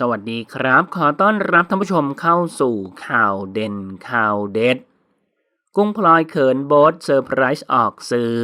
สวัสดีครับ ขอต้อนรับท่านผู้ชมเข้าสู่ข่าวเด่นข่าวเด็ด กุ้งพลอยเขินโบทเซอร์ไพรส์ออกสื่อ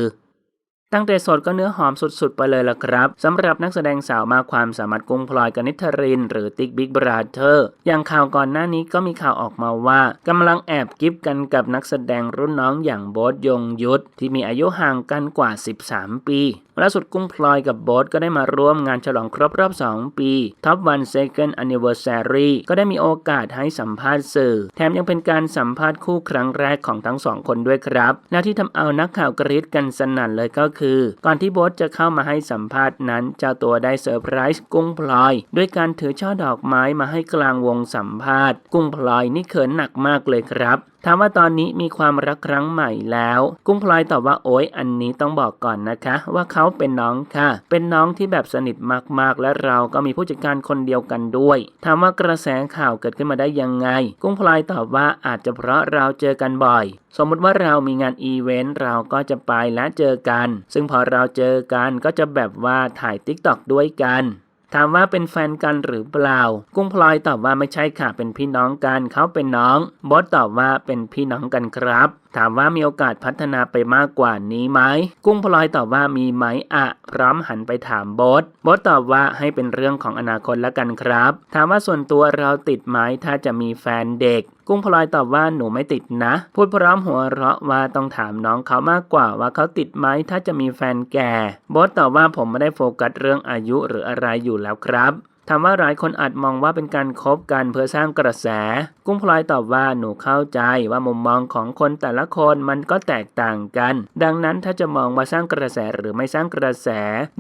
ตั้งแต่สดก็เนื้อหอมสุดๆ ไปเลยละครับสำหรับนักแสดงสาวมากความสามารถกุ้งพลอยกนิษฐริน หรือติ๊กบิ๊กบราเธอร์อย่างข่าวก่อนหน้านี้ก็มีข่าวออกมาว่ากำลังแอบกิฟกันกับนักแสดงรุ่นน้องอย่างโบทยงยุทธที่มีอายุห่างกันกว่า 13 ปี ล่าสุดกุ้งพลอยกับโบ๊ทก็ได้มาร่วมงานฉลองครบรอบ 2 ปี Top One Second Anniversary ก็ได้มีโอกาสให้สัมภาษณ์สื่อ แถมยังเป็นการสัมภาษณ์คู่ครั้งแรกของทั้งสองคนด้วยครับและที่ทำเอานักข่าวกรี๊ดกันสนั่นเลยก็คือ ก่อนที่โบ๊ทจะเข้ามาให้สัมภาษณ์นั้น เจ้าตัวได้เซอร์ไพรส์กุ้งพลอย ด้วยการถือช่อดอกไม้มาให้กลางวงสัมภาษณ์ กุ้งพลอยนี่เขินหนักมากเลยครับถามว่าตอนนี้มีความรักครั้งใหม่แล้ว กุ้งพลอยตอบว่าโอ๊ยอันนี้ต้องบอกก่อนนะคะ ว่าเขาเป็นน้องค่ะ เป็นน้องที่แบบสนิทมากๆ และเราก็มีผู้จัดการคนเดียวกันด้วย ถามว่ากระแสข่าวเกิดขึ้นมาได้ยังไง กุ้งพลอยตอบว่าอาจจะเพราะเราเจอกันบ่อย สมมุติว่าเรามีงานอีเวนต์เราก็จะไปและเจอกัน ซึ่งพอเราเจอกันก็จะแบบว่าถ่ายติ๊กต็อกด้วยกัน ถามว่าเป็นแฟนกันหรือเปล่า กุ้งพลอยตอบว่าไม่ใช่ค่ะเป็นพี่น้องกันเขาเป็นน้องบอสตอบว่าเป็นพี่น้องกันครับถามว่ามีโอกาสพัฒนาไปมากกว่านี้ไหม กุ้งพลอยตอบว่ามีไหมอะพร้อมหันไปถามบอสบอสตอบว่าให้เป็นเรื่องของอนาคตแล้วกันครับ ถามว่าส่วนตัวเราติดไหมถ้าจะมีแฟนเด็ก กุ้งพลอยตอบว่าหนูไม่ติดนะ พูดพร้อมหัวเราะว่าต้องถามน้องเขามากกว่าว่าเขาติดไหมถ้าจะมีแฟนแก่บอสตอบว่าผมไม่ได้โฟกัสเรื่องอายุหรืออะไรอยู่แล้วครับ ถามว่าหลายคนอาจมองว่าเป็นการคบกันเพื่อสร้างกระแส กุ้งพลอยตอบว่าหนูเข้าใจว่ามุมมองของคนแต่ละคนมันก็แตกต่างกัน ดังนั้นถ้าจะมองว่าสร้างกระแสหรือไม่สร้างกระแส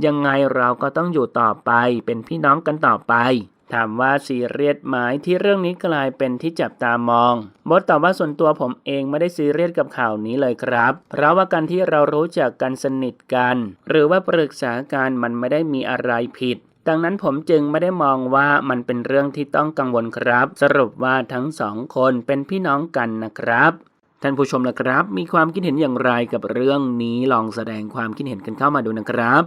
ยังไงเราก็ต้องอยู่ต่อไปเป็นพี่น้องกันต่อไปถามว่าซีเรียสไหมที่เรื่องนี้กลายเป็นที่จับตามองบดตอบว่าส่วนตัวผมเองไม่ได้ซีเรียสกับข่าวนี้เลยครับ เพราะว่าการที่เรารู้จักกันสนิทกัน หรือว่าปรึกษากันมันไม่ได้มีอะไรผิด ดังนั้นผมจึงไม่ได้มองว่ามันเป็นเรื่องที่ต้องกังวลครับ สรุปว่าทั้งสองคนเป็นพี่น้องกันนะครับท่านผู้ชมนะครับ มีความคิดเห็นอย่างไรกับเรื่องนี้ลองแสดงความคิดเห็นกันเข้ามาดูนะครับ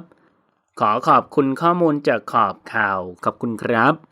ขอขอบคุณข้อมูลจากขอบข่าว ขอบคุณครับ